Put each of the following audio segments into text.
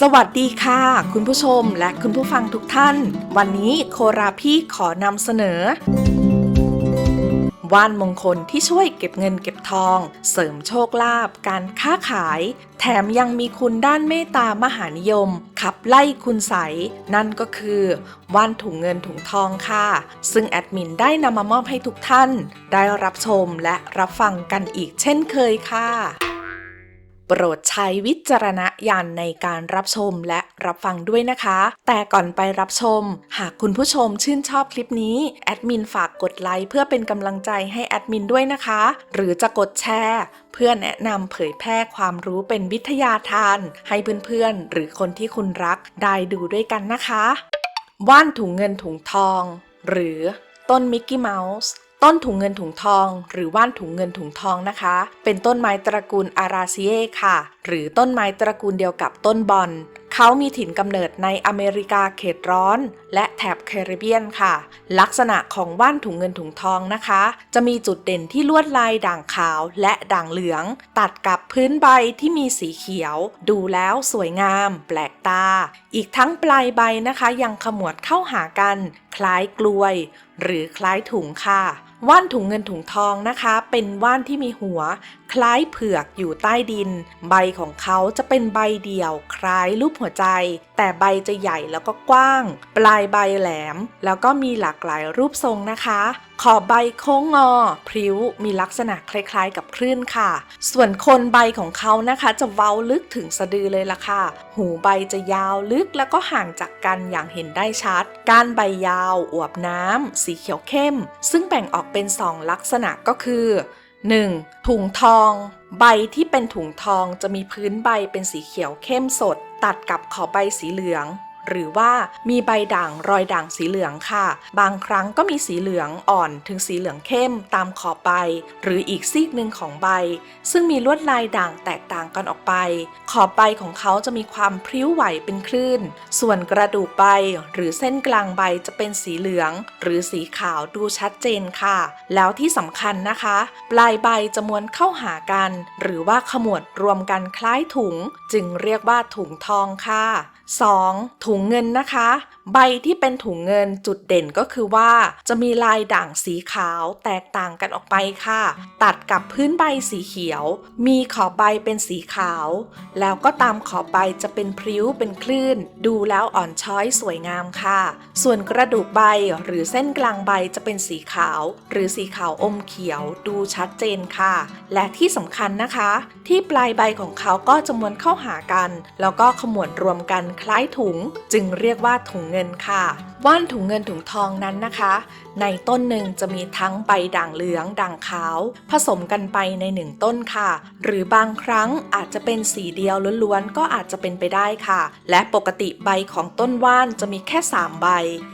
สวัสดีค่ะ คุณผู้ชมและคุณผู้ฟังทุกท่าน วันนี้โคราพี่ขอนำเสนอ ว่านมงคลที่ช่วยเก็บเงินเก็บทอง เสริมโชคลาภการค้าขาย แถมยังมีคุณด้านเมตตามหานิยม ขับไล่คุณใสนั่นก็คือ ว่านถุงเงินถุงทองค่ะ ซึ่งแอดมินได้นำมามอบให้ทุกท่าน ได้รับชมและรับฟังกันอีกเช่นเคยค่ะ โปรดใช้วิจารณญาณในการรับชมและรับฟังด้วยนะคะ แต่ก่อนไปรับชม หากคุณผู้ชมชื่นชอบคลิปนี้ แอดมินฝากกดไลค์เพื่อเป็นกำลังใจให้แอดมินด้วยนะคะ หรือจะกดแชร์เพื่อแนะนำเผยแพร่ความรู้เป็นวิทยาทาน ให้เพื่อนๆ หรือคนที่คุณรักได้ดูด้วยกันนะคะ ว่านถุงเงินถุงทอง หรือต้นมิกกี้เมาส์ ต้นถุงเงินถุงทอง หรือว่านถุงเงินถุงทองนะคะ เป็นต้นไม้ตระกูลอาราซีเอค่ะ หรือต้นไม้ตระกูลเดียวกับต้นบอน เขามีถิ่นกำเนิดในอเมริกาเขตร้อน และแถบแคริบเบียนค่ะ ลักษณะของว่านถุงเงินถุงทองนะคะ จะมีจุดเด่นที่ลวดลายด่างขาวและด่างเหลือง ตัดกับพื้นใบที่มีสีเขียว ดูแล้วสวยงาม แปลกตา อีกทั้งปลายใบนะคะ ยังขมวดเข้าหากัน คล้ายกลวย หรือคล้ายถุงค่ะว่านถุงเงินถุงทองนะคะ เป็นว่านที่มีหัว คล้ายเผือกอยู่ใต้ดิน ใบของเขาจะเป็นใบเดี่ยวคล้ายรูปหัวใจ แต่ใบจะใหญ่แล้วก็กว้าง ปลายใบแหลม แล้วก็มีหลากหลายรูปทรงนะคะ ขอบใบโค้งงอ พริ้วมีลักษณะคล้ายๆกับคลื่นค่ะ ส่วนคนใบของเขานะคะจะเว้าลึกถึงสะดือเลยล่ะค่ะ หูใบจะยาวลึกแล้วก็ห่างจากกันอย่างเห็นได้ชัด ก้านใบยาวอวบน้ำสีเขียวเข้ม ซึ่งแบ่งออกเป็น2ลักษณะก็คือ 1. ถุงทอง ใบที่เป็นถุงทองจะมีพื้นใบเป็นสีเขียวเข้มสด ตัดกับขอบใบสีเหลือง หรือว่ามีใบด่างรอยด่างสีเหลืองค่ะ บางครั้งก็มีสีเหลืองอ่อนถึงสีเหลืองเข้มตามขอบใบ หรืออีกซีกหนึ่งของใบ ซึ่งมีลวดลายด่างแตกต่างกันออกไป ขอบใบของเขาจะมีความพริ้วไหวเป็นคลื่น ส่วนกระดูกใบ หรือเส้นกลางใบจะเป็นสีเหลือง หรือสีขาวดูชัดเจนค่ะ แล้วที่สำคัญนะคะ ปลายใบจะม้วนเข้าหากัน หรือว่าขมวดรวมกันคล้ายถุง จึงเรียกว่าถุงทองค่ะ 2. ถุงเงินนะคะ ใบที่เป็นถุงเงินจุดเด่นก็คือว่า จะมีลายด่างสีขาวแตกต่างกันออกไปค่ะ ตัดกับพื้นใบสีเขียว มีขอบใบเป็นสีขาว แล้วก็ตามขอบใบจะเป็นพริ้วเป็นคลื่น ดูแล้วอ่อนช้อยสวยงามค่ะ ส่วนกระดูกใบหรือเส้นกลางใบจะเป็นสีขาว หรือสีขาวอมเขียวดูชัดเจนค่ะ และที่สำคัญนะคะ ที่ปลายใบของเขาก็จะมวนเข้าหากัน แล้วก็ขมวดรวมกันคล้ายถุง จึงเรียกว่าถุงเงินค่ะ ว่านถุงเงินถุงทองนั้นนะคะ ในต้นหนึ่งจะมีทั้งใบด่างเหลืองด่างขาว ผสมกันไปในหนึ่งต้นค่ะ หรือบางครั้งอาจจะเป็นสีเดียวล้วนๆก็อาจจะเป็นไปได้ค่ะ และปกติใบของต้นว่านจะมีแค่ 3 ใบ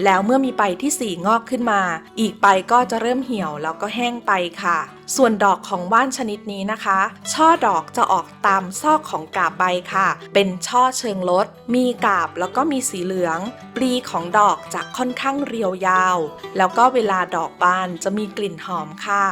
แล้วเมื่อมีใบที่ 4 งอกขึ้นมา อีกใบก็จะเริ่มเหี่ยวแล้วก็แห้งไปค่ะ ส่วนดอกของว่านชนิดนี้นะคะ ช่อดอกจะออกตามซอกของกาบใบค่ะ เป็นช่อเชิงลด มีกาบแล้วก็มีสีเหลือง ปลีของดอกจะค่อนข้างเรียวยาว แล้วก็เวลาดอกบานจะมีกลิ่นหอมค่ะ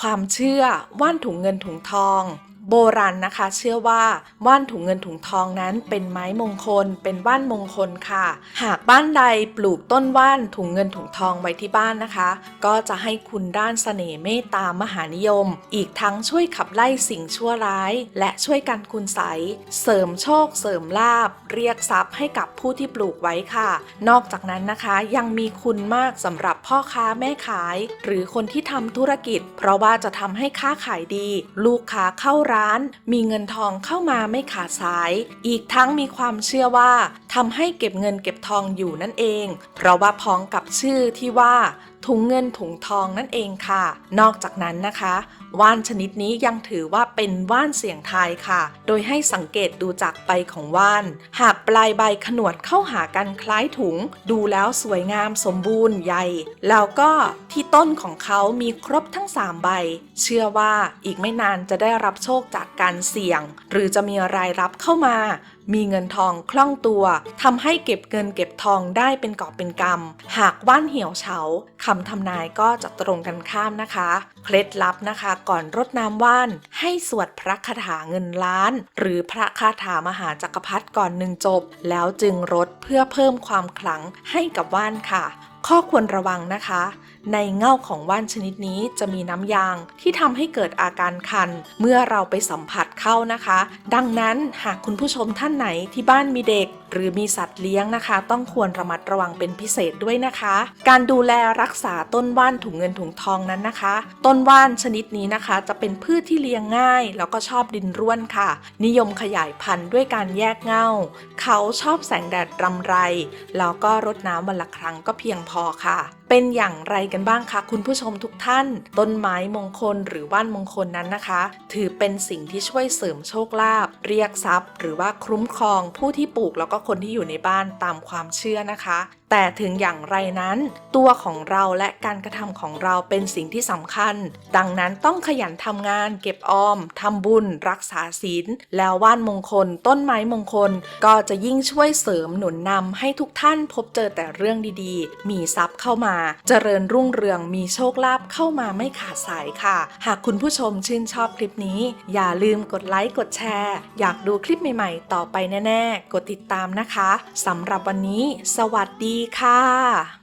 ความเชื่อว่านถุงเงินถุงทอง โบราณนะคะ เชื่อว่าว่านถุงเงินถุงทองนั้นเป็นไม้มงคล เป็นว่านมงคลค่ะ หากบ้านใดปลูกต้นว่านถุงเงินถุงทองไว้ที่บ้านนะคะ ก็จะให้คุณด้านเสน่ห์เมตตามหานิยม อีกทั้งช่วยขับไล่สิ่งชั่วร้าย และช่วยกันคุณใส เสริมโชค เสริมลาบ เรียกทรัพย์ให้กับผู้ที่ปลูกไว้ค่ะ นอกจากนั้นนะคะยังมีคุณมากสำหรับพ่อค้าแม่ขาย หรือคนที่ทำธุรกิจ เพราะว่าจะทำให้ค้าขายดี ลูกค้าเข้าร้าน มีเงินทองเข้ามาไม่ขาดสาย อีกทั้งมีความเชื่อว่าทำให้เก็บเงินเก็บทองอยู่นั่นเอง เพราะว่าพ้องกับชื่อที่ว่า ถุงเงินถุงทองนั่นเองค่ะ นอกจากนั้นนะคะว่านชนิดนี้ยังถือว่าเป็นว่านเสียงทายค่ะ โดยให้สังเกตดูจากใบของว่าน หากปลายใบขนวดเข้าหากันคล้ายถุง ดูแล้วสวยงามสมบูรณ์ใหญ่ แล้วก็ที่ต้นของเขามีครบทั้ง 3 ใบ เชื่อว่าอีกไม่นานจะได้รับโชคจากการเสี่ยง หรือจะมีรายรับเข้ามา มีเงินทองคล่องตัวทำให้เก็บเงินเก็บทองได้เป็นกอบเป็นกำหากว่านเหี่ยวเฉาคำทำนายก็จะตรงกันข้ามนะคะ เคล็ดลับนะคะ ก่อนรดน้ำว่าน ให้สวดพระคาถาเงินล้าน หรือพระคาถามหาจักรพรรดิก่อนหนึ่งจบ แล้วจึงรดเพื่อเพิ่มความขลังให้กับว่านค่ะ ข้อควรระวังนะคะในเง่าของว่านชนิดนี้จะมีน้ำยางที่ทำให้เกิดอาการคัน เมื่อเราไปสัมผัส เข้านะคะ ดังนั้นหากคุณผู้ชมท่านไหนที่บ้านมีเด็กหรือมีสัตว์เลี้ยงนะคะ ต้องควรระมัดระวังเป็นพิเศษด้วยนะคะ การดูแลรักษาต้นว่านถุงเงินถุงทองนั้นนะคะ ต้นว่านชนิดนี้นะคะ จะเป็นพืชที่เลี้ยงง่าย แล้วก็ชอบดินร่วนค่ะ นิยมขยายพันธุ์ด้วยการแยกเง่า เขาชอบแสงแดดรำไร แล้วก็รดน้ำวันละครั้งก็เพียงพอค่ะเป็นอย่างไรกันบ้างคะคุณผู้ชมทุกท่าน ต้นไม้มงคลหรือว่านมงคลนั้นนะคะ ถือเป็นสิ่งที่ช่วยเสริมโชคลาภเรียกทรัพย์ หรือว่าคุ้มครองผู้ที่ปลูกแล้วก็คนที่อยู่ในบ้านตามความเชื่อนะคะ แต่ถึงอย่างไรนั้น ตัวของเราและการกระทำของเราเป็นสิ่งที่สำคัญ ดังนั้นต้องขยันทำงาน เก็บออมทำบุญ รักษาศีล แล้วว่านมงคล ต้นไม้มงคล ก็จะยิ่งช่วยเสริมหนุนนำให้ทุกท่านพบเจอแต่เรื่องดีๆ มีทรัพย์เข้ามา เจริญรุ่งเรืองมีโชคลาภเข้ามาไม่ขาดสายค่ะ หากคุณผู้ชมชื่นชอบคลิปนี้ อย่าลืมกดไลค์กดแชร์อยากดูคลิปใหม่ๆ ต่อไปแน่ๆ กดติดตามนะคะสำหรับวันนี้ สวัสดีค่ะ